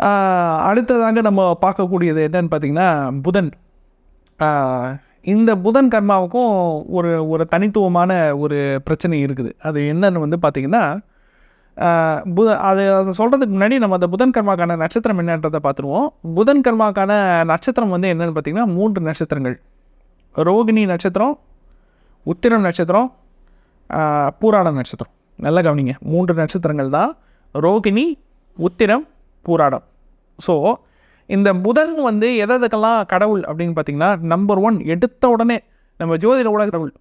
அடுத்ததாங்க அடுத்ததாக நம்ம பார்க்கக்கூடியது என்னன்னு பார்த்தீங்கன்னா புதன். இந்த புதன் கர்மாவுக்கும் ஒரு ஒரு தனித்துவமான ஒரு பிரச்சனை இருக்குது. அது என்னன்னு வந்து பார்த்திங்கன்னா புத அது அதை சொல்கிறதுக்கு முன்னாடி நம்ம அந்த புதன் கர்மாக்கான நட்சத்திரம் என்னன்றதை பார்த்துருவோம். புதன் கர்மாக்கான நட்சத்திரம் வந்து என்னென்னு பார்த்தீங்கன்னா மூன்று நட்சத்திரங்கள். ரோகிணி நட்சத்திரம் உத்திரம் நட்சத்திரம் ஆஹ் பூராட நட்சத்திரம். நல்லா கவனிங்க. மூன்று நட்சத்திரங்கள் தான். ரோகிணி உத்திரம் பூராடம் ஸோ இந்த புதன் வந்து எதற்கெல்லாம் கடவுள் அப்படின்னு பார்த்தீங்கன்னா நம்பர் ஒன் எடுத்த உடனே நம்ம ஜோதிட உலக கடவுள்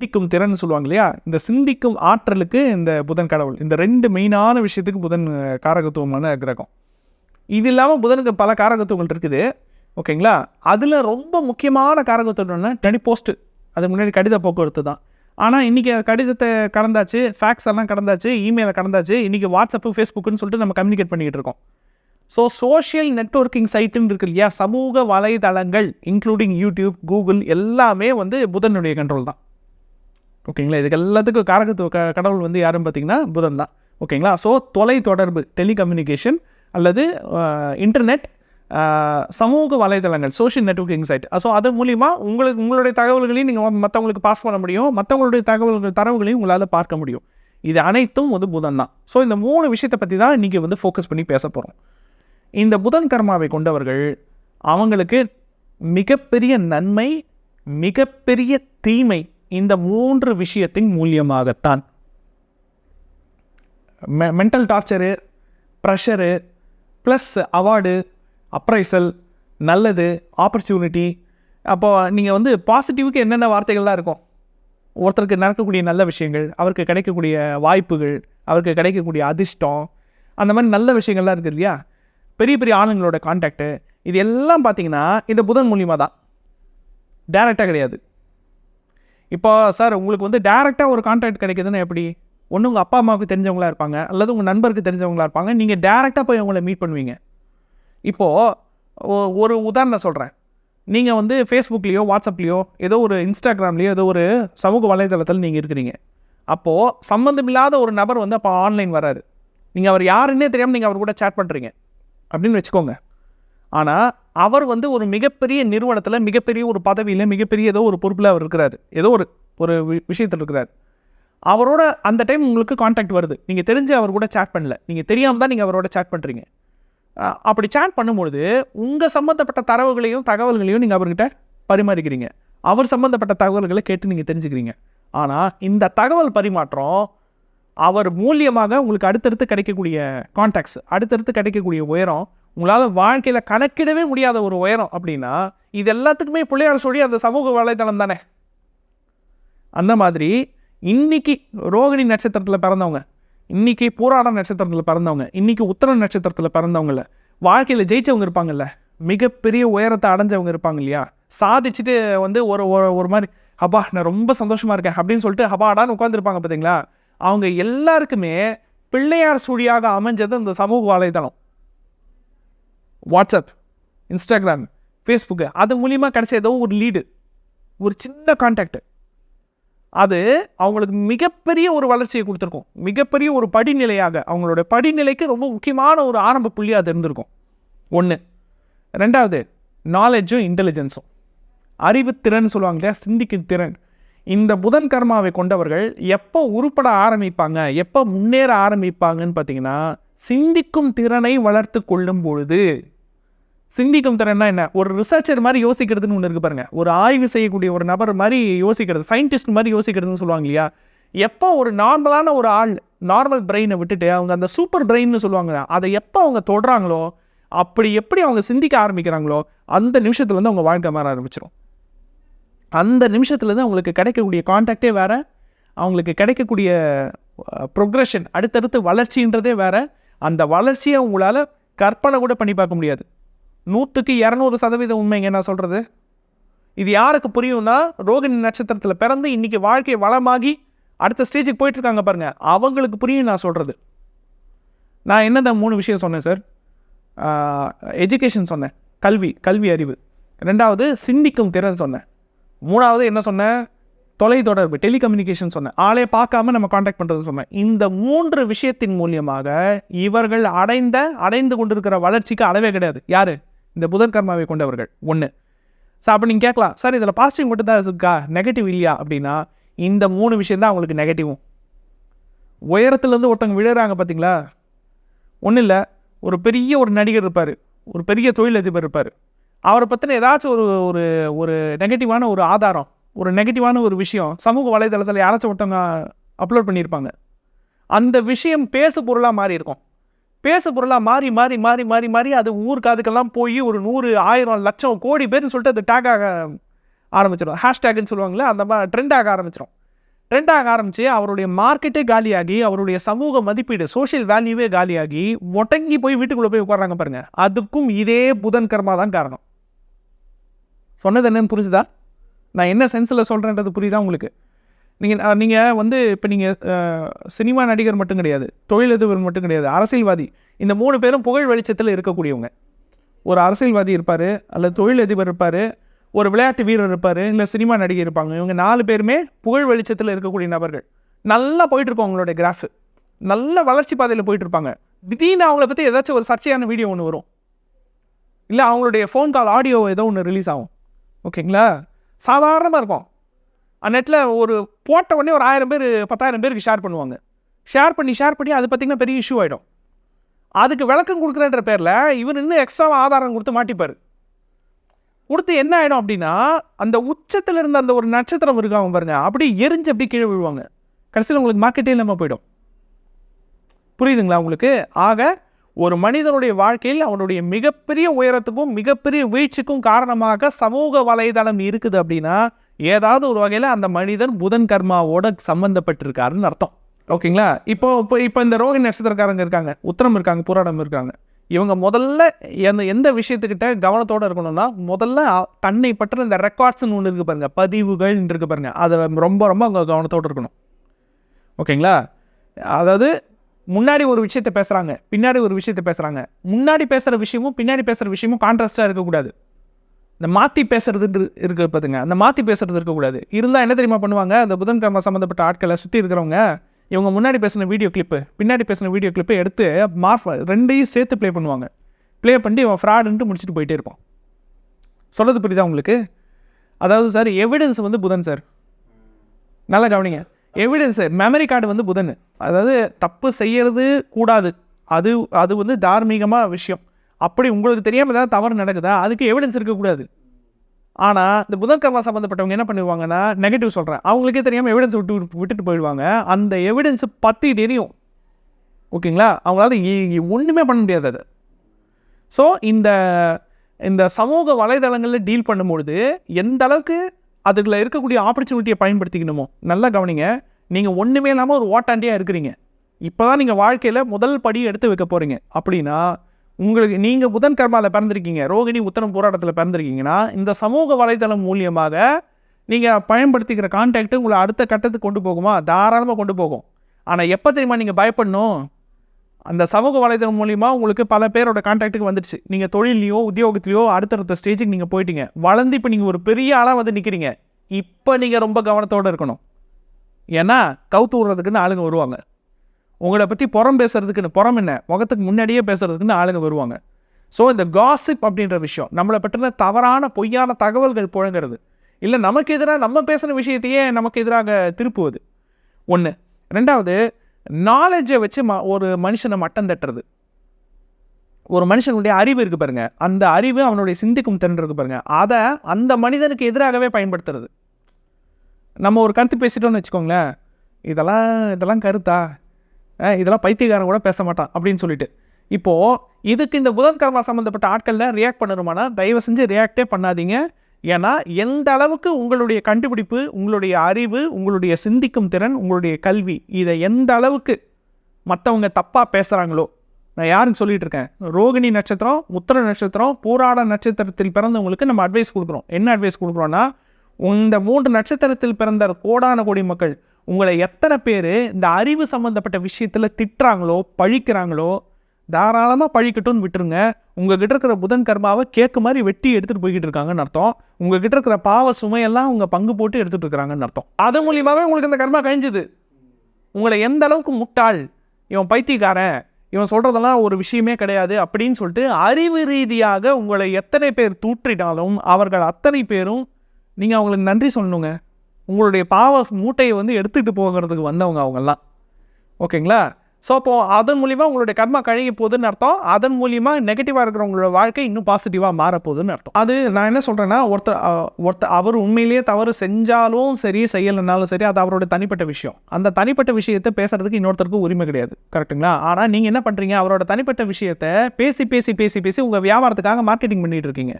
சிந்திக்கும் திறன் சொல்லுவாங்க இல்லையா? இந்த சிந்திக்கும் ஆற்றலுக்கு இந்த புதன் கடவுள். இந்த ரெண்டு மெயினான விஷயத்துக்கு புதன் காரகத்துவமான கிரகம். இது இல்லாமல் புதனுக்கு பல காரகத்துவங்கள் இருக்குது. ஓகேங்களா அதில் ரொம்ப முக்கியமான காரகத்துவம் என்னன்னா போஸ்ட்டு அது முன்னாடி கடித போக்குவரத்து தான் ஆனால் இன்றைக்கி கடிதத்தை கடந்தாச்சு ஃபேக்ஸ் எல்லாம் கடந்தாச்சு இமெயிலை கடந்தாச்சு இன்றைக்கி வாட்ஸ்அப்பு ஃபேஸ்புக்குன்னு சொல்லிட்டு நம்ம கம்யூனிகேட் பண்ணிக்கிட்டு இருக்கோம். ஸோ சோஷியல் நெட்வொர்க்கிங் சைட்டுன்னு இருக்கு இல்லையா? சமூக வலைதளங்கள் இன்க்ளூடிங் யூடியூப் கூகுள் எல்லாமே வந்து புதனுடைய கண்ட்ரோல் தான். ஓகேங்களா இதுக்கு எல்லாத்துக்கும் காரகத்துவ க கடவுள் வந்து யாருன்னு பார்த்தீங்கன்னா புதன் தான். ஓகேங்களா ஸோ தொலை தொடர்பு டெலிகம்யூனிகேஷன் அல்லது இன்டர்நெட் சமூக வலைதளங்கள் சோஷியல் நெட்வொர்க்கிங் சைட் ஸோ அது மூலிமா உங்களுக்கு உங்களுடைய தகவல்களையும் நீங்கள் மற்றவங்களுக்கு பாஸ் பண்ண முடியும். மற்றவங்களுடைய தகவல்கள் தரவுகளையும் உங்களால் பார்க்க முடியும். இது அனைத்தும் வந்து புதன் தான். ஸோ இந்த மூணு விஷயத்தை பற்றி தான் இன்றைக்கி வந்து ஃபோக்கஸ் பண்ணி பேச போகிறோம் இந்த புதன் கர்மாவை கொண்டவர்கள் அவங்களுக்கு மிகப்பெரிய நன்மை மிகப்பெரிய தீமை இந்த மூன்று விஷயத்தின் மூலியமாகத்தான். மெ mental torture pressure plus award appraisal நல்லது ஆப்பர்ச்சுனிட்டி அப்போது நீங்கள் வந்து பாசிட்டிவ்க்கு என்னென்ன வார்த்தைகள்லாம் இருக்கும்? ஒருத்தருக்கு நடக்கக்கூடிய நல்ல விஷயங்கள் அவருக்கு கிடைக்கக்கூடிய வாய்ப்புகள் அவருக்கு கிடைக்கக்கூடிய அதிர்ஷ்டம் அந்த மாதிரி நல்ல விஷயங்கள்லாம் இருக்குது இல்லையா? பெரிய பெரிய ஆளுங்களோட கான்டாக்டு இது எல்லாம் பார்த்தீங்கன்னா இந்த புதன் மூலியமாக தான். டேரெக்டாக கிடையாது. இப்போ சார் உங்களுக்கு வந்து டேரெக்டாக ஒரு கான்டாக்ட் கிடைக்குதுன்னா எப்படி? ஒன்று உங்கள் அப்பா அம்மாவுக்கு தெரிஞ்சவங்களா இருப்பாங்க அல்லது உங்கள் நண்பருக்கு தெரிஞ்சவங்களா இருப்பாங்க. நீங்கள் டேரெக்டாக போய் அவங்கள மீட் பண்ணுவீங்க. இப்போது ஒரு உதாரணம் சொல்கிறேன் நீங்கள் வந்து ஃபேஸ்புக்லேயோ வாட்ஸ்அப்லேயோ ஏதோ ஒரு இன்ஸ்டாகிராம்லேயோ ஏதோ ஒரு சமூக வலைதளத்தில் நீங்கள் இருக்கிறீங்க. அப்போது சம்மந்தமில்லாத ஒரு நபர் வந்து அப்போ ஆன்லைன் வராரு. நீங்கள் அவர் யாருன்னே தெரியாமல் நீங்கள் அவர் கூட சேட் பண்ணுறீங்க அப்படின்னு வச்சுக்கோங்க. ஆனால் அவர் வந்து ஒரு மிகப்பெரிய நிறுவனத்தில் மிகப்பெரிய ஒரு பதவியில் மிகப்பெரிய ஏதோ ஒரு பொறுப்பில் அவர் இருக்கிறார். ஏதோ ஒரு ஒரு வி- விஷயத்தில் இருக்கிறார். அவரோட அந்த டைம் உங்களுக்கு காண்டாக்ட் வருது. நீங்கள் தெரிஞ்சு அவர் கூட சேட் பண்ணல. நீங்கள் தெரியாமல் தான் நீங்கள் அவரோட சேட் பண்ணுறீங்க அப்படி சேட் பண்ணும்பொழுது உங்கள் சம்மந்தப்பட்ட தரவுகளையும் தகவல்களையும் நீங்கள் அவர்கிட்ட பரிமாறிக்கிறீங்க. அவர் சம்மந்தப்பட்ட தகவல்களை கேட்டு நீங்கள் தெரிஞ்சுக்கிறீங்க. ஆனால் இந்த தகவல் பரிமாற்றம் அவர் மூலியமாக உங்களுக்கு அடுத்தடுத்து கிடைக்கக்கூடிய கான்டாக்ட்ஸ் அடுத்தடுத்து கிடைக்கக்கூடிய உயரம் உங்களால் வாழ்க்கையில் கணக்கிடவே முடியாத ஒரு உயரம் அப்படின்னா இது எல்லாத்துக்குமே பிள்ளையார் சொல்லி அந்த சமூக வலைதளம் தானே. அந்த மாதிரி இன்னைக்கு ரோகிணி நட்சத்திரத்தில் பிறந்தவங்க இன்றைக்கி பூராட நட்சத்திரத்தில் பிறந்தவங்க இன்றைக்கி உத்தர நட்சத்திரத்தில் பிறந்தவங்கள வாழ்க்கையில் ஜெயிச்சவங்க இருப்பாங்கல்ல? மிகப்பெரிய உயரத்தை அடைஞ்சவங்க இருப்பாங்க இல்லையா? சாதிச்சுட்டு வந்து ஒரு ஒரு- ஒரு மாதிரி ஹபா நான் ரொம்ப சந்தோஷமாக இருக்கேன் அப்படின்னு சொல்லிட்டு ஹபாடான்னு உட்காந்துருப்பாங்க பார்த்தீங்களா அவங்க எல்லாருக்குமே பிள்ளையார் சுழியாக அமைஞ்சது இந்த சமூக வலைதளம் வாட்ஸ்அப் இன்ஸ்டாகிராம் ஃபேஸ்புக்கு அது மூலிமா கிடைச்ச ஏதோ ஒரு லீடு ஒரு சின்ன கான்டாக்ட் அது அவங்களுக்கு மிகப்பெரிய ஒரு வளர்ச்சியை கொடுத்துருக்கும். மிகப்பெரிய ஒரு படிநிலையாக அவங்களோட படிநிலைக்கு ரொம்ப முக்கியமான ஒரு ஆரம்ப புள்ளியாக அது இருந்திருக்கும். ஒன்று ரெண்டாவது நாலேஜும் இன்டெலிஜென்ஸும் அறிவுத்திறன் சொல்லுவாங்க இல்லையா? சிந்திக்கும் திறன். இந்த புதன் கர்மாவை கொண்டவர்கள் எப்போ உருப்பட ஆரம்பிப்பாங்க? எப்போ முன்னேற ஆரம்பிப்பாங்கன்னு பார்த்தீங்கன்னா சிந்திக்கும் திறனை வளர்த்து கொள்ளும் பொழுது சிந்திக்கும் திறன்னா என்ன? ஒரு ரிசர்ச்சர் மாதிரி யோசிக்கிறதுன்னு ஒன்று இருக்கு பாருங்க. ஒரு ஆய்வு செய்யக்கூடிய ஒரு நபர் மாதிரி யோசிக்கிறது சயின்டிஸ்ட் மாதிரி யோசிக்கிறதுன்னு சொல்லுவாங்க இல்லையா? எப்போ ஒரு நார்மலான ஒரு ஆள் நார்மல் பிரெயினை விட்டுட்டு அவங்க அந்த சூப்பர் பிரெயின்னு சொல்லுவாங்க அதை எப்போ அவங்க தொடுறாங்களோ அப்படி எப்படி அவங்க சிந்திக்க ஆரம்பிக்கிறாங்களோ அந்த நிமிஷத்துலேருந்து அவங்க வாழ்க்கை மாற ஆரம்பிச்சிடும் அந்த நிமிஷத்துலேருந்து அவங்களுக்கு கிடைக்கக்கூடிய கான்டாக்டே வேறு அவங்களுக்கு கிடைக்கக்கூடிய ப்ரொக்ரெஷன் அடுத்தடுத்து வளர்ச்சின்றதே வேறு. அந்த வளர்ச்சியை உங்களால் கற்பனை கூட பண்ணி பார்க்க முடியாது. நூற்றுக்கு இரநூறு சதவீதம் உண்மைங்க நான் சொல்கிறது இது யாருக்கு புரியும்னா ரோகிணி நட்சத்திரத்தில் பிறந்து இன்றைக்கி வாழ்க்கை வளமாகி அடுத்த ஸ்டேஜுக்கு போயிட்டுருக்காங்க பாருங்கள் அவங்களுக்கு புரியும் நான் சொல்கிறது நான் என்னென்ன மூணு விஷயம் சொன்னேன் சார் எஜுகேஷன் சொன்னேன். கல்வி கல்வி அறிவு. ரெண்டாவது சிந்திக்கும் திறன் சொன்னேன். மூணாவது என்ன சொன்னேன்? தொலைத்தொடர்பு டெலிகம்யூனிகேஷன் சொன்னேன். ஆளே பார்க்காம நம்ம காண்டாக்ட் பண்ணுறது சொன்னேன். இந்த மூன்று விஷயத்தின் மூலியமாக இவர்கள் அடைந்த அடைந்து கொண்டிருக்கிற வளர்ச்சிக்கு அளவே கிடையாது. யார்? இந்த புதன் கர்மாவை கொண்டவர்கள். ஒன்று ஸோ அப்போ நீங்கள் கேட்கலாம் சார் இதில் பாசிட்டிவ் மட்டும் தான் இருக்கா? நெகட்டிவ் இல்லையா? அப்படின்னா இந்த மூணு விஷயம் தான் அவங்களுக்கு நெகட்டிவும் உயரத்துலேருந்து ஒருத்தவங்க விழுறாங்க பார்த்தீங்களா ஒன்றும் இல்லை ஒரு பெரிய ஒரு நடிகர் இருப்பார். ஒரு பெரிய தொழிலதிபர் இருப்பார். அவரை பற்றின ஏதாச்சும் ஒரு ஒரு ஒரு நெகட்டிவான ஒரு ஆதாரம் ஒரு நெகட்டிவான ஒரு விஷயம் சமூக வலைதளத்தில் யாராச்சும் ஒருத்தவங்க அப்லோட் பண்ணியிருப்பாங்க. அந்த விஷயம் பேசு பொருளாக மாறி இருக்கும் பேசு பொருளாக மாறி மாறி மாறி மாறி மாறி அது ஊர் காதுக்கெல்லாம் போய் ஒரு நூறு ஆயிரம் லட்சம் கோடி பேர்னு சொல்லிட்டு அது டேக் ஆக ஆரம்பிச்சிடும் ஹேஷ்டேக்னு சொல்லுவாங்களே அந்த மாதிரி ட்ரெண்ட் ஆக ஆரம்பிச்சிடும் ட்ரெண்ட் ஆக ஆரம்பித்து அவருடைய மார்க்கெட்டே காலியாகி அவருடைய சமூக மதிப்பீடு சோஷியல் வேல்யூவே காலியாகி முடங்கி போய் வீட்டுக்குள்ளே போய் உட்கார்றாங்க பாருங்கள் அதுக்கும் இதே புதன் கர்மா தான் காரணம். சொன்னது என்னன்னு புரிஞ்சுதா? நான் என்ன சென்ஸில் சொல்கிறேன்றது புரியுதா உங்களுக்கு? நீங்கள் நீங்கள் வந்து இப்போ நீங்கள் சினிமா நடிகர் மட்டும் கிடையாது தொழிலதிபர் மட்டும் கிடையாது அரசியல்வாதி. இந்த மூணு பேரும் புகழ் வெளிச்சத்தில் இருக்கக்கூடியவங்க. ஒரு அரசியல்வாதி இருப்பார் அல்லது தொழிலதிபர் இருப்பார் ஒரு விளையாட்டு வீரர் இருப்பார் இல்லை சினிமா நடிகர் இருப்பாங்க. இவங்க நாலு பேருமே புகழ் வெளிச்சத்தில் இருக்கக்கூடிய நபர்கள். நல்லா போயிட்டு அவங்களோட கிராஃப் நல்ல வளர்ச்சி பாதையில் போயிட்டுருப்பாங்க திடீர்னு அவங்கள பற்றி ஏதாச்சும் ஒரு சர்ச்சையான வீடியோ ஒன்று வரும். இல்லை அவங்களுடைய ஃபோன் கால் ஆடியோ ஏதோ ஒன்று ரிலீஸ் ஆகும். ஓகேங்களா சாதாரணமாக இருக்கும். நெட்டில் ஒரு போட்ட உடனே ஒரு ஆயிரம் பேர் பத்தாயிரம் பேருக்கு ஷேர் பண்ணுவாங்க. ஷேர் பண்ணி ஷேர் பண்ணி அது பார்த்திங்கன்னா பெரிய இஷ்யூ ஆகிடும் அதுக்கு விளக்கம் கொடுக்குறன்ற பேரில் இவர் இன்னும் எக்ஸ்ட்ராவாக ஆதாரம் கொடுத்து மாட்டிப்பார். கொடுத்து என்ன ஆகிடும் அப்படின்னா அந்த உச்சத்தில் இருந்த அந்த ஒரு நட்சத்திரம் இருக்காங்க பாருங்க அப்படி எரிஞ்சு அப்படியே கீழே விழுவாங்க. கடைசியில் உங்களுக்கு மார்க்கெட்டே இல்லாமல் போயிடும். புரியுதுங்களா உங்களுக்கு? ஆக ஒரு மனிதனுடைய வாழ்க்கையில் அவனுடைய மிகப்பெரிய உயரத்துக்கும் மிகப்பெரிய வீழ்ச்சிக்கும் காரணமாக சமூக வலைதளம் இருக்குது அப்படின்னா ஏதாவது ஒரு வகையில் அந்த மனிதன் புதன் கர்மாவோட சம்மந்தப்பட்டிருக்காருன்னு அர்த்தம். ஓகேங்களா? இப்போ இப்போ இப்போ இந்த ரோஹி நட்சத்திரக்காரங்க இருக்காங்க. உத்தரம் இருக்காங்க புராடம் இருக்காங்க. இவங்க முதல்ல எந்த எந்த விஷயத்துக்கிட்ட கவனத்தோடு இருக்கணும்னா முதல்ல தன்னை பற்றின இந்த ரெக்கார்ட்ஸ்னு ஒன்று இருக்குது பாருங்கள் பதிவுகள் இருக்கு பாருங்கள் அதை ரொம்ப ரொம்ப அவங்க கவனத்தோடு இருக்கணும். ஓகேங்களா? அதாவது முன்னாடி ஒரு விஷயத்தை பேசுகிறாங்க பின்னாடி ஒரு விஷயத்தை பேசுகிறாங்க முன்னாடி பேசுகிற விஷயமும் பின்னாடி பேசுகிற விஷயமும் கான்ட்ராஸ்டாக இருக்கக்கூடாது. இந்த மாற்றி பேசுறது இருக்கு பார்த்துங்க அந்த மாற்றி பேசுறது இருக்கக்கூடாது. இருந்தால் என்ன தெரியுமா பண்ணுவாங்க? அந்த புதன் கர்மா சம்மந்தப்பட்ட ஆட்களை சுற்றி இருக்கிறவங்க இவங்க முன்னாடி பேசின வீடியோ கிளிப்பு பின்னாடி பேசின வீடியோ கிளிப்பை எடுத்து மார்ஃப் ரெண்டையும் சேர்த்து ப்ளே பண்ணுவாங்க. ப்ளே பண்ணி இவன் ஃப்ராடுன்ட்டு முடிச்சுட்டு போயிட்டே இருப்பான். சொல்கிறது புரியுதா உங்களுக்கு? அதாவது சார் எவிடன்ஸ் வந்து புதன் சார் நல்லா கவனிங்க. எவிடன்ஸு மெமரி கார்டு வந்து புதன். அதாவது தப்பு செய்யறது கூடாது. அது அது வந்து தார்மீகமாக விஷயம். அப்படி உங்களுக்கு தெரியாமல் ஏதாவது தவறு நடக்குதா? அதுக்கு எவிடன்ஸ் இருக்கக்கூடாது. ஆனால் இந்த புதன்கர்மா சம்மந்தப்பட்டவங்க என்ன பண்ணுவாங்கன்னா நெகட்டிவ் சொல்கிறேன் அவங்களுக்கே தெரியாமல் எவிடன்ஸ் விட்டு விட்டு- விட்டுட்டு போயிடுவாங்க. அந்த எவிடன்ஸ் பற்றி தெரியும். ஓகேங்களா? அவங்களால இ- பண்ண முடியாது அது. ஸோ இந்த இந்த சமூக வலைதளங்களில் டீல் பண்ணும்பொழுது எந்த அளவுக்கு அதில் இருக்கக்கூடிய ஆப்பர்ச்சுனிட்டியை பயன்படுத்திக்கணுமோ? நல்லா கவனிங்க. நீங்கள் ஒன்றுமே இல்லாமல் ஒரு ஓட்டாண்டியாக இருக்கிறீங்க. இப்போ தான் நீங்கள் வாழ்க்கையில் முதல் படி எடுத்து வைக்க போகிறீங்க அப்படின்னா உங்களுக்கு நீங்கள் புதன் கர்மாவில் பிறந்திருக்கீங்க ரோகிணி உத்தரம் போராட்டத்தில் பிறந்திருக்கீங்கன்னா இந்த சமூக வலைதளம் மூலியமாக நீங்கள் பயன்படுத்திக்கிற கான்டாக்ட் உங்களை அடுத்த கட்டத்துக்கு கொண்டு போகுமா? தாராளமாக கொண்டு போகும். ஆனால் எப்போ தெரியுமா நீங்கள் பயப்படணும்? அந்த சமூக வலைதளம் மூலியமாக உங்களுக்கு பல பேரோட கான்டாக்ட்டுக்கு வந்துடுச்சு. நீங்கள் தொழிலையோ உத்தியோகத்திலையோ அடுத்தடுத்த ஸ்டேஜுக்கு நீங்கள் போயிட்டீங்க. வளர்ந்து இப்போ நீங்கள் ஒரு பெரிய ஆளாக வந்து நிற்கிறீங்க இப்போ நீங்கள் ரொம்ப கவனத்தோடு இருக்கணும். ஏன்னா கவுத்து விடுறதுக்குன்னு ஆளுங்க வருவாங்க. உங்களை பற்றி புறம் பேசுகிறதுக்குன்னு புறம் என்ன? முகத்துக்கு முன்னாடியே பேசுறதுக்குன்னு ஆளுங்க வருவாங்க. ஸோ இந்த காசிப் அப்படின்ற விஷயம் நம்மளை பற்றின தவறான பொய்யான தகவல்கள் புழங்குறது. இல்லை நமக்கு எதிராக நம்ம பேசுகிற விஷயத்தையே நமக்கு எதிராக திருப்புவது. ஒன்று ரெண்டாவது நாலேஜை வச்சு ம ஒரு மனுஷனை மட்டம் தட்டுறது. ஒரு மனுஷனுடைய அறிவு இருக்குது பாருங்க. அந்த அறிவு அவனுடைய சிந்திக்கும் திறன் இருக்குது பாருங்க. அதை அந்த மனிதனுக்கு எதிராகவே பயன்படுத்துறது. நம்ம ஒரு கருத்து பேசிட்டோம்னு வச்சுக்கோங்களேன். இதெல்லாம் இதெல்லாம் கருத்தா? இதெல்லாம் பைத்தியக்காரன் கூட பேச மாட்டான் அப்படின்னு சொல்லிட்டு. இப்போது இதுக்கு இந்த புதன்கிழமை சம்மந்தப்பட்ட ஆட்களில் ரியாக்ட் பண்ணணுமானா தயவு செஞ்சு ரியாக்டே பண்ணாதீங்க. ஏன்னா எந்த அளவுக்கு உங்களுடைய கண்டுபிடிப்பு உங்களுடைய அறிவு உங்களுடைய சிந்திக்கும் திறன் உங்களுடைய கல்வி இதை எந்த அளவுக்கு மற்றவங்க தப்பாக பேசுகிறாங்களோ நான் யாருன்னு சொல்லிட்டு இருக்கேன். ரோகிணி நட்சத்திரம் உத்தர நட்சத்திரம் பூராட நட்சத்திரத்தில் பிறந்தவங்களுக்கு நம்ம அட்வைஸ் கொடுக்குறோம். என்ன அட்வைஸ் கொடுக்குறோன்னா இந்த மூன்று நட்சத்திரத்தில் பிறந்த கோடான கோடி மக்கள் உங்களை எத்தனை பேர் இந்த அறிவு சம்மந்தப்பட்ட விஷயத்தில் திட்டுறாங்களோ பழிக்கிறாங்களோ தாராளமாக பழிக்கட்டும்னு விட்டுருங்க. உங்ககிட்ட இருக்கிற புதன் கர்மாவை கேக்கு மாதிரி வெட்டி எடுத்துகிட்டு போய்கிட்டு இருக்காங்கன்னு அர்த்தம். உங்ககிட்ட இருக்கிற பாவ சுமையெல்லாம் அவங்க பங்கு போட்டு எடுத்துகிட்டு இருக்கிறாங்கன்னு அர்த்தம். அது மூலியமாகவே உங்களுக்கு இந்த கர்மா கழிஞ்சுது. உங்களை எந்த அளவுக்கு முட்டாள் இவன் பைத்தியக்காரன் இவன் சொல்கிறதெல்லாம் ஒரு விஷயமே கிடையாது அப்படின்னு சொல்லிட்டு அறிவு ரீதியாக உங்களை எத்தனை பேர் தூற்றினாலும் அவர்கள் அத்தனை பேரும் நீங்கள் அவங்களுக்கு நன்றி சொல்லணுங்க. உங்களுடைய பாவ மூட்டையை வந்து எடுத்துகிட்டு போகிறதுக்கு வந்தவங்க அவங்கெல்லாம். ஓகேங்களா? ஸோ அப்போது அதன் மூலிமா உங்களுடைய கர்மா கழுகி போகுதுன்னு அர்த்தம். அதன் மூலிமா நெகட்டிவாக இருக்கிறவங்களோட வாழ்க்கை இன்னும் பாசிட்டிவாக மாறப்போகுதுன்னு அர்த்தம். அது நான் என்ன சொல்கிறேன்னா ஒருத்தர் ஒருத்தர் அவர் உண்மையிலேயே தவறு செஞ்சாலும் சரி செய்யலைனாலும் சரி அது அவரோட தனிப்பட்ட விஷயம். அந்த தனிப்பட்ட விஷயத்தை பேசுறதுக்கு இன்னொருத்தருக்கு உரிமை கிடையாது. கரெக்ட்டுங்களா? ஆனால் நீங்கள் என்ன பண்ணுறீங்க அவரோட தனிப்பட்ட விஷயத்தை பேசி பேசி பேசி பேசி உங்கள் வியாபாரத்துக்காக மார்க்கெட்டிங் பண்ணிகிட்டு இருக்கீங்க.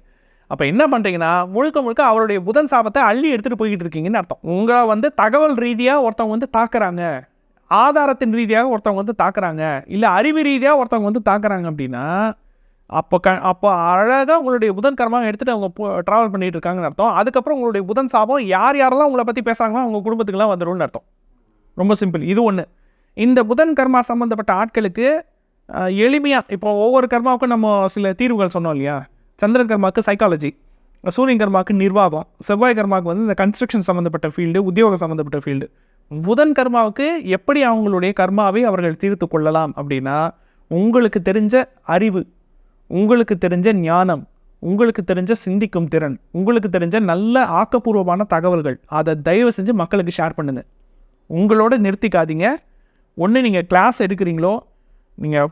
அப்போ என்ன பண்ணுறீங்கன்னா முழுக்க முழுக்க அவருடைய புதன் சாபத்தை அள்ளி எடுத்துகிட்டு போய்கிட்டு இருக்கீங்கன்னு அர்த்தம். உங்களை வந்து தகவல் ரீதியாக ஒருத்தவங்க வந்து தாக்குறாங்க. ஆதாரத்தின் ரீதியாக ஒருத்தவங்க வந்து தாக்குறாங்க. இல்லை அறிவு ரீதியாக ஒருத்தவங்க வந்து தாக்குறாங்க அப்படின்னா அப்போ க அப்போ அழகாக உங்களுடைய புதன் கர்மாவை எடுத்துகிட்டு அவங்க ட்ராவல் பண்ணிட்டு இருக்காங்கன்னு அர்த்தம். அதுக்கப்புறம் உங்களுடைய புதன் சாபம் யார் யாரெல்லாம் உங்களை பற்றி பேசுகிறாங்களோ அவங்க குடும்பத்துக்குலாம் வந்துடும்னு அர்த்தம். ரொம்ப சிம்பிள். இது ஒன்று இந்த புதன் கர்மா சம்மந்தப்பட்ட ஆட்களுக்கு எளிமையாக இப்போ ஒவ்வொரு கர்மாவுக்கும் நம்ம சில தீர்வுகள் சொன்னோம் இல்லையா? சந்திரன் கர்மாவுக்கு சைக்காலஜி சூரியன் கர்மாவுக்கு நிர்வாகம் செவ்வாய் கர்மாவுக்கு வந்து இந்த கன்ஸ்ட்ரக்ஷன் சம்மந்தப்பட்ட ஃபீல்டு உத்தியோகம் சம்மந்தப்பட்ட ஃபீல்டு புதன் கர்மாவுக்கு எப்படி அவங்களுடைய கர்மாவை அவர்கள் தீர்த்து கொள்ளலாம் அப்படின்னா உங்களுக்கு தெரிஞ்ச அறிவு உங்களுக்கு தெரிஞ்ச ஞானம் உங்களுக்கு தெரிஞ்ச சிந்திக்கும் திறன் உங்களுக்கு தெரிஞ்ச நல்ல ஆக்கப்பூர்வமான தகவல்கள் அதை தயவு செஞ்சு மக்களுக்கு ஷேர் பண்ணுங்க. உங்களோட நிறுத்திக்காதீங்க. ஒன்று நீங்கள் கிளாஸ் எடுக்கிறீங்களோ நீங்கள்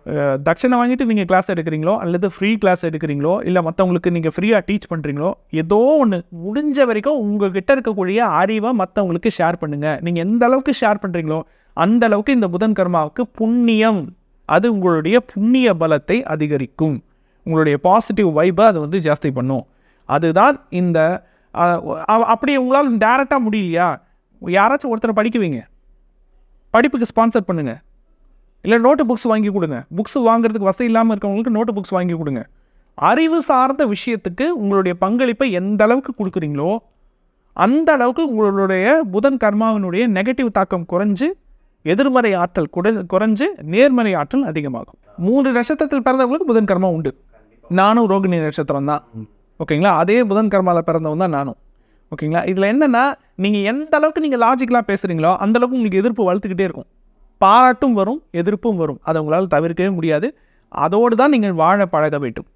தட்சணை வாங்கிட்டு நீங்கள் கிளாஸ் எடுக்கிறீங்களோ அல்லது ஃப்ரீ கிளாஸ் எடுக்கிறீங்களோ இல்லை மற்றவங்களுக்கு நீங்கள் ஃப்ரீயாக டீச் பண்ணுறீங்களோ ஏதோ ஒன்று முடிஞ்ச வரைக்கும் உங்ககிட்ட இருக்கக்கூடிய அறிவை மற்றவங்களுக்கு ஷேர் பண்ணுங்கள் நீங்கள் எந்த அளவுக்கு ஷேர் பண்ணுறீங்களோ அந்த அளவுக்கு இந்த புதன் கர்மாவுக்கு புண்ணியம் அது உங்களுடைய புண்ணிய பலத்தை அதிகரிக்கும். உங்களுடைய பாசிட்டிவ் வைப்பை அது வந்து ஜாஸ்தி பண்ணும். அதுதான் இந்த அப்படி உங்களால் டேரெக்டாக முடியலையா? யாராச்சும் ஒருத்தரை படிக்குவீங்க. படிப்புக்கு ஸ்பான்சர் பண்ணுங்கள் இல்லை நோட்டு புக்ஸ் வாங்கி கொடுங்க. புக்ஸ் வாங்குறதுக்கு வசதி இல்லாமல் இருக்கவங்களுக்கு நோட்டு புக்ஸ் வாங்கி கொடுங்க. அறிவு சார்ந்த விஷயத்துக்கு உங்களுடைய பங்களிப்பை எந்த அளவுக்கு கொடுக்குறீங்களோ அந்த அளவுக்கு உங்களுடைய புதன் கர்மாவினுடைய நெகட்டிவ் தாக்கம் குறைஞ்சு எதிர்மறை ஆற்றல் குறை குறைஞ்சு நேர்மறை ஆற்றல் அதிகமாகும். மூன்று நட்சத்திரத்தில் பிறந்தவங்களுக்கு புதன் கர்மா உண்டு. நானும் ரோகிணி நட்சத்திரம் தான். ஓகேங்களா? அதே புதன் கர்மாவில் பிறந்தவன் தான் நானும். ஓகேங்களா? இதில் என்னென்னா நீங்கள் எந்த அளவுக்கு நீங்கள் லாஜிக்கலாக பேசுகிறீங்களோ அந்த அளவுக்கு உங்களுக்கு எதிர்ப்பு வளர்த்துக்கிட்டே இருக்கும். பாராட்டும் வரும் எதிர்ப்பும் வரும். அதை உங்களால் தவிர்க்கவே முடியாது. அதோடு தான் நீங்கள் வாழ பழக வேண்டும்.